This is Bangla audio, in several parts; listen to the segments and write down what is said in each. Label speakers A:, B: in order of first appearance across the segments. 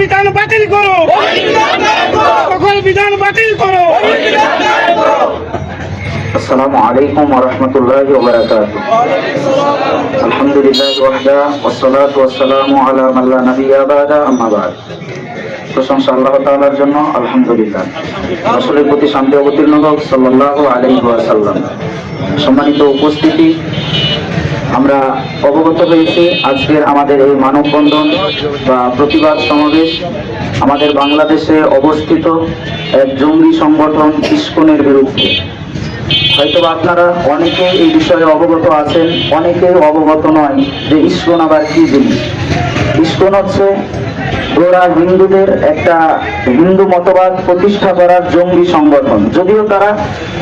A: বিধান বাতিল করো সকল বিধান বাতিল করো
B: السلام عليكم ورحمة الله وبركاته الحمد لله وحده والصلاة والسلام على من لا نبي بعد أما بعد প্রশংসা আল্লাহ তাআলার জন্য, আলহামদুলিল্লাহ। রাসূলের প্রতি শান্তি অবতীর্ণ হোক, সাল্লাল্লাহু আলাইহি ওয়াসাল্লাম। সম্মানিত উপস্থিতি, আমরা অবগত হয়েছি আজকের আমাদের এই মানববন্ধন বা প্রতিবাদ সমাবেশ। আমাদের বাংলাদেশে অবস্থিত এক জঙ্গি সংগঠন ইস্কনের বিরুদ্ধে। হয়তো আপনারা অনেকে এই বিষয়ে অবগত আছেন অনেকে অবগত নয় যে ইস্কন আবার কি জিনিস? ইস্কন হচ্ছে গোড়া হিন্দুদের একটা হিন্দু মতবাদ প্রতিষ্ঠা করার জঙ্গি সংগঠন। যদিও তারা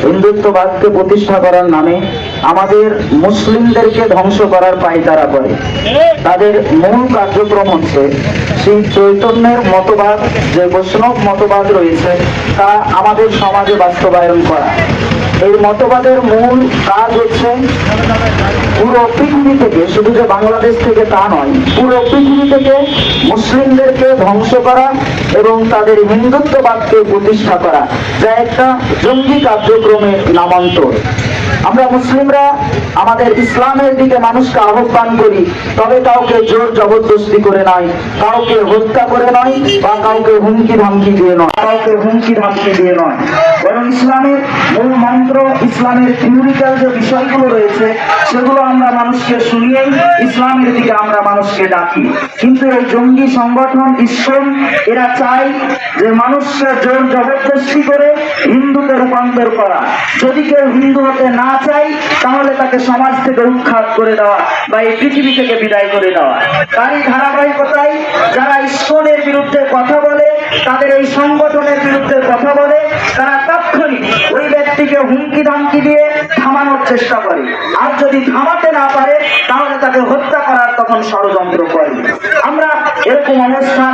B: হিন্দুত্ববাদকে প্রতিষ্ঠা করার নামে আমাদের মুসলিমদেরকে ধ্বংস করার পায়তারা করে। তাদের মূল কার্যক্রম হচ্ছে সেই চৈতন্যের মতবাদ, যে বৈষ্ণব মতবাদ রয়েছে, তা আমাদের সমাজে বাস্তবায়ন করা। এই মতবাদের মূল কাজ হচ্ছে পুরো পৃথিবী থেকে, শুধু যে বাংলাদেশ থেকে তা নয়, পুরো পৃথিবী থেকে মুসলিমদেরকে ধ্বংস করা এবং তাদের হিন্দুত্ববাদকে প্রতিষ্ঠা করা। যা একটা জঙ্গি কার্যক্রমের নামান্তর। আমরা মুসলিমরা আমাদের ইসলামের দিকে মানুষকে আহ্বান করি, তবে কাউকে জোর জবরদস্তি করে নয়, কাউকে হত্যা করে নয় বা কাউকে হুমকি ধামকি দিয়ে নয়। কাউকে হুমকি ধামকি দিয়ে নয়। বরং ইসলামের মূল মন্ত্র, ইসলামের থিওরিক্যাল যে বিষয়গুলো রয়েছে, সেগুলো আমরা মানুষকে শুনিয়েই ইসলামের দিকে আমরা মানুষকে ডাকি। কিন্তু এই জঙ্গি সংগঠন ইসলাম এরা চায় যে মানুষকে জোর জবরদস্তি করে হিন্দুতে রূপান্তর করা। যদি কেউ হিন্দু হতে না চাই, তাহলে তাকে সমাজ থেকে উৎখাত করে দেওয়া বা এই পৃথিবী থেকে বিদায় করে দেওয়া। তারই ধারাবাহিকতায় যারা ইস্কনের বিরুদ্ধে কথা বলে, তাদের এই সংগঠনের বিরুদ্ধে কথা বলে, তারা তাৎক্ষণিক ওই ব্যক্তিকে হুমকি ধামকি দিয়ে থামানোর চেষ্টা করে। আর যদি থামাতে না পারে, তাহলে তাকে হত্যা করার তখন ষড়যন্ত্র করে। আমরা এরকম অনুষ্ঠান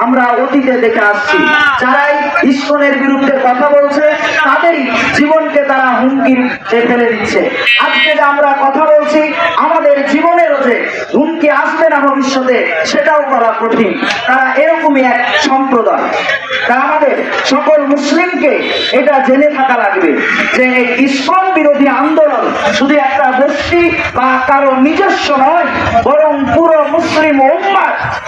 B: আমরা অতীতে দেখে আসছি। যারাই ইস্কনের বিরুদ্ধে কথা বলছে, তাদেরই জীবনকে তারা হুমকির যে ফেলে দিচ্ছে। আজকে যে আমরা কথা বলছি, আমাদের জীবনেরও যে হুমকি আসবে না ভবিষ্যতে, সেটাও করা কঠিন। তারা এরকমই এক সম্প্রদায়। তা আমাদের সকল মুসলিমকে এটা জেনে থাকা লাগবে যে এই ইসকন বিরোধী আন্দোলন শুধু একটা গোষ্ঠী বা কারও নিজস্ব নয়, বরং পুরো মুসলিম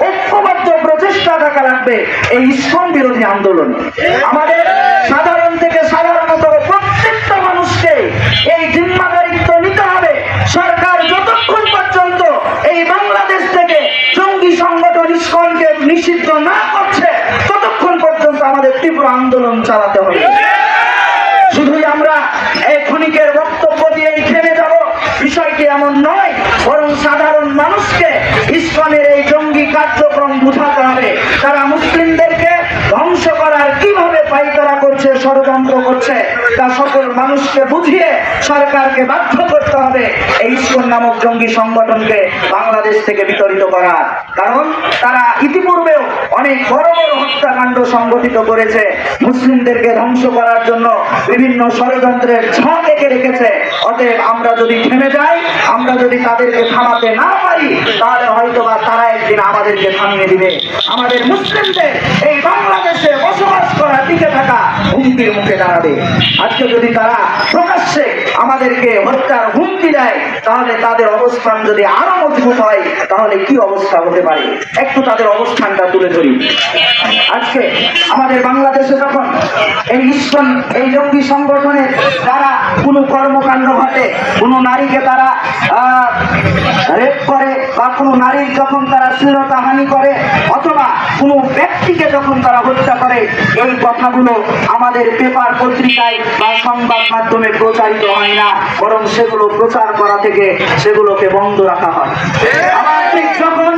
B: ঐক্যবদ্ধ প্রচেষ্টা থাকা লাগবে এই ইসকন বিরোধী আন্দোলন। আমাদের ক্ষণিকের বক্তব্য দিয়েই থেমে যাব। বিষয়টি এমন নয়, বরং সাধারণ মানুষকে ইস্কনের এই জঙ্গি কার্যক্রম বুঝাতে হবে। তারা মুসলিমদেরকে ধ্বংস করার কীভাবে পাইতারা করছে, ষড়যন্ত্র করছে, তা সকল মানুষকে বুঝিয়ে সরকারকে বাধ্য করতে হবে। এই ইস্কন নামক জঙ্গি সংগঠনকে বাংলাদেশ থেকে বিতরিত করার কারণ তারা ইতিপূর্বেও অনেক বড় বড় হত্যাকাণ্ড সংগঠিত করেছে। মুসলিমদেরকে ধ্বংস করার জন্য বিভিন্ন ষড়যন্ত্রের ঝড় এঁকে রেখেছে। অতএব আমরা যদি থেমে যাই, আমরা যদি তাদেরকে থামাতে না পারি, তাহলে হয়তো বা তারা একদিন আমাদেরকে থামিয়ে দিবে। আমাদের মুসলিমদের এই বাংলাদেশে বসবাস করা, টিকে থাকা, হুমকির মুখে দাঁড়াবে। আজকে যদি তারা প্রকাশ্যে আমাদেরকে হত্যার হুমকি দেয়, তাহলে তাদের অবস্থান যদি আরও মজবুত হয়, তাহলে কি অবস্থা হতে পারে? একটু তাদের অবস্থানটা তুলে ধরি। আজকে আমাদের বাংলাদেশে যখন এই ইস্কন এই জঙ্গি সংগঠনের দ্বারা কোনো কর্মকাণ্ড ঘটে, কোনো নারীকে তারা রেপ করে, বা কোনো নারীর যখন তারা শ্লীলতা হানি করে, অথবা কোনো ব্যক্তিকে যখন তারা হত্যা করে এই কথাগুলো আমাদের পেপার পত্রিকায় বা সংবাদ মাধ্যমে প্রচারিত হয় না, বরং সেগুলো প্রচার করা থেকে সেগুলোকে বন্ধ রাখা হয়। আবার ঠিক যখন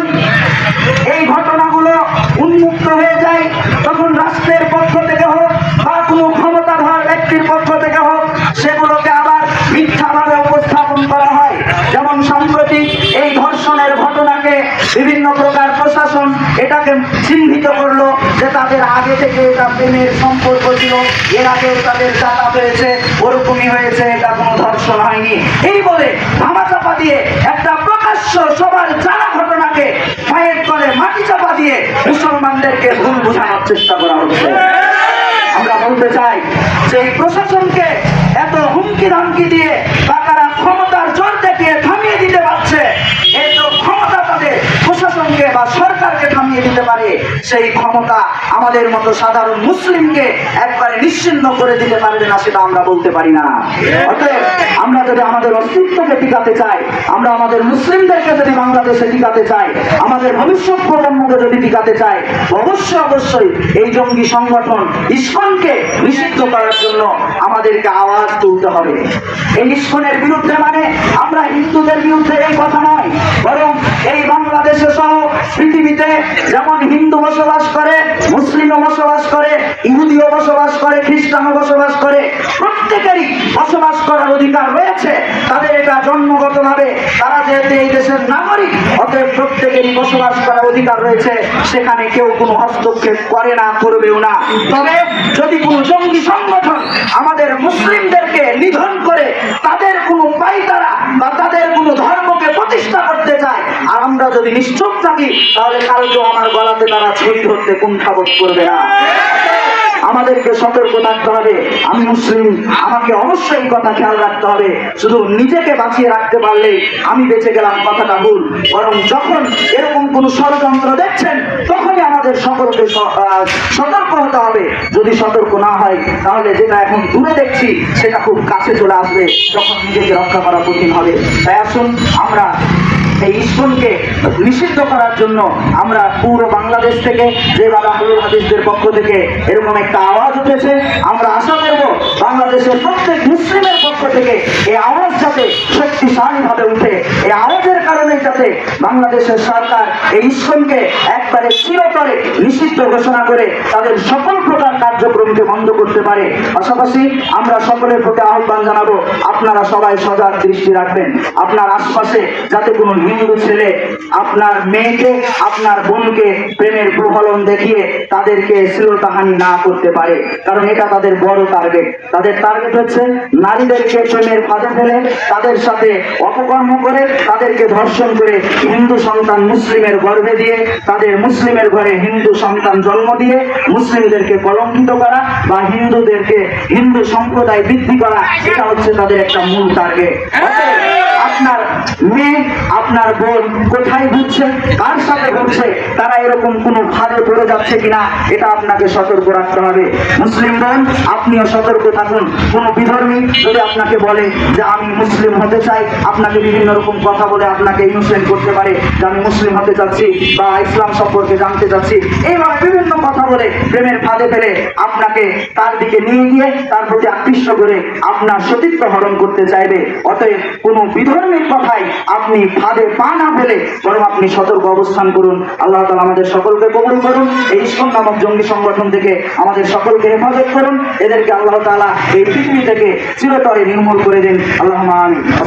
B: আগে থেকে এটা প্রেমের সম্পর্ক ছিল, এর আগেও তাদের চাতা হয়েছে ওরকমই হয়েছে, এটা কোনো ধর্ষণ হয়নি। এই বলে ধামা চাপা দিয়ে একটা প্রকাশ্য সবার জানা ঘটনাকে পায়ের তলে মাটি চাপা দিয়ে মুসলমানদেরকে ভুল বোঝানোর চেষ্টা করা হচ্ছে। আমরা বলতে চাই যে প্রশাসনকে এত হুমকি ধামকি দিয়ে টাকারা ক্ষমতার জোর দেখিয়ে থামিয়ে দিতে পারছে এই তো ক্ষমতা তাদের প্রশাসনকে বা সরকারকে থামিয়ে দিতে পারে, সেই ক্ষমতা আমাদের মতো সাধারণ মুসলিমকে একবারে নিশ্চিন্ন করে দিতে পারবে না সেটা আমরা বলতে পারি না। অতএব আমরা যদি আমাদের অস্তিত্বকে টিকাতে চাই, আমরা আমাদের মুসলিমদেরকে যদি বাংলাদেশে টিকাতে চাই, আমাদের ভবিষ্যৎ প্রজন্মকে যদি টিকাতে চাই, অবশ্যই অবশ্যই এই জঙ্গি সংগঠন ইস্কনকে নিষিদ্ধ করার জন্য আমাদেরকে আওয়াজ তুলতে হবে। এই ইস্কনের বিরুদ্ধে মানে আমরা হিন্দুদের বিরুদ্ধে এই কথা নয়, বরং এই বাংলাদেশে সহ পৃথিবীতে যেমন হিন্দু বসবাস করে, মুসলিমও বসবাস করে, ইহুদিও বসবাস করে, খ্রিস্টানও বসবাস করে প্রত্যেকেরই বসবাস করার অধিকার রয়েছে, তাদের এটা জন্মগতভাবে তারা যেহেতু এই দেশের নাগরিক, অতএব প্রত্যেকেরই বসবাস করার অধিকার রয়েছে, সেখানে কেউ কোনো হস্তক্ষেপ করে না, করবেও না। তবে যদি কোনো জঙ্গি সংগঠন আমাদের মুসলিমদেরকে নিধন করে, তাদের কোনো পাইতারা বা তাদের কোনো ধর্মকে প্রতিষ্ঠা করতে চায়, আর আমরা যদি নিশ্চুপ থাকি, তাহলে কালকেও আমার গলাতে তারা ছুরি ধরতে কুণ্ঠাবোধ করবে না। আমাদেরকে সতর্ক থাকতে হবে। আমি মুসলিম, আমাকে অবশ্যই কথা খেয়াল রাখতে হবে। শুধু নিজেকে বাঁচিয়ে রাখতে পারলেই আমি বেঁচে গেলাম, কথাটা ভুল। বরং যখন এরকম কোন ষড়যন্ত্র দেখছেন, তখনই আমাদের সকলকে সতর্ক হতে হবে। যদি সতর্ক না হয়, তাহলে যেটা এখন দূরে দেখছি, সেটা খুব কাছে চলে আসবে তখন নিজেকে রক্ষা করা কঠিন হবে। তাই আসুন, আমরা এই ইস্কনকে নিষিদ্ধ করার জন্য আমরা পুরো বাংলাদেশ থেকে যে বাবা হালুল হাদিসদের পক্ষ থেকে এরকম একটা আওয়াজ উঠেছে, আমরা আশা করব বাংলাদেশের প্রত্যেক মুসলিমের পক্ষ থেকে এই আওয়াজ যাতে শক্তিশালীভাবে উঠে, এই আওয়াজের যাতে বাংলাদেশের সরকার এই ইস্কনকে একবারে চিরতরে নিষিদ্ধ ঘোষণা করে তাদের সকল প্রকার কার্যক্রমকে বন্ধ করতে পারে। পাশাপাশি আমরা সকলের প্রতি আহ্বান জানাব, আপনারা সবাই সজাগ দৃষ্টি রাখবেন। আপনার আশপাশে যাতে কোনো হিন্দু ছেলে আপনার মেয়েকে, আপনার বোনকে প্রেমের প্রফলন দেখিয়ে তাদেরকে শ্লীলতাহানি না করতে পারে। কারণ এটা তাদের বড় টার্গেট তাদের টার্গেট হচ্ছে নারীদেরকে প্রেমের ফাঁদে ফেলে, তাদের সাথে অপকর্ম করে, তাদেরকে ধর্ষণ করে হিন্দু সন্তান মুসলিমের গর্ভে দিয়ে, তাদের মুসলিমের ঘরে হিন্দু সন্তান জন্ম দিয়ে, মুসলিমদেরকে কলঙ্কিত করা বা হিন্দুদেরকে হিন্দু সম্প্রদায় বৃদ্ধি করা, এটা হচ্ছে তাদের একটা মূল টার্গেট আপনার মেয়ে, আপনার বোন কোথায় ঘুরছে? কার সাথে ঘুরছে? তারা এরকম কোনো ফাঁদে পড়ে যাচ্ছে কিনা, এটা আপনাকে সতর্ক রাখতে হবে। মুসলিম বোন, আপনিও সতর্ক থাকুন। কোনো বিধর্মী যদি আপনাকে বলে যে আমি মুসলিম হতে চাই, আপনাকে বিভিন্ন রকম কথা বলে আপনাকে ইনফ্লুয়েন্স করতে পারে যে আমি মুসলিম হতে চাচ্ছি বা ইসলাম সম্পর্কে জানতে চাচ্ছি, এইভাবে বিভিন্ন কথা বলে প্রেমের ফাঁদে ফেলে আপনাকে তার দিকে নিয়ে গিয়ে তার প্রতি আকৃষ্ট করে আপনার সতীত্ব হরণ করতে চাইবে। অতএব কোনো বিধর্মীর কথায় আপনি ফাঁদে পা না ফেলে বরং আপনি সতর্ক অবস্থান করুন। আল্লাহ তালা আমাদের সকলকে কবুল করুন। এই ইস্কন নামক জঙ্গি সংগঠন থেকে আমাদের সকলকে হেফাজত করুন। এদেরকে আল্লাহ তালা এই পৃথিবী থেকে চিরতরে নির্মূল করে দিন। আল্লাহ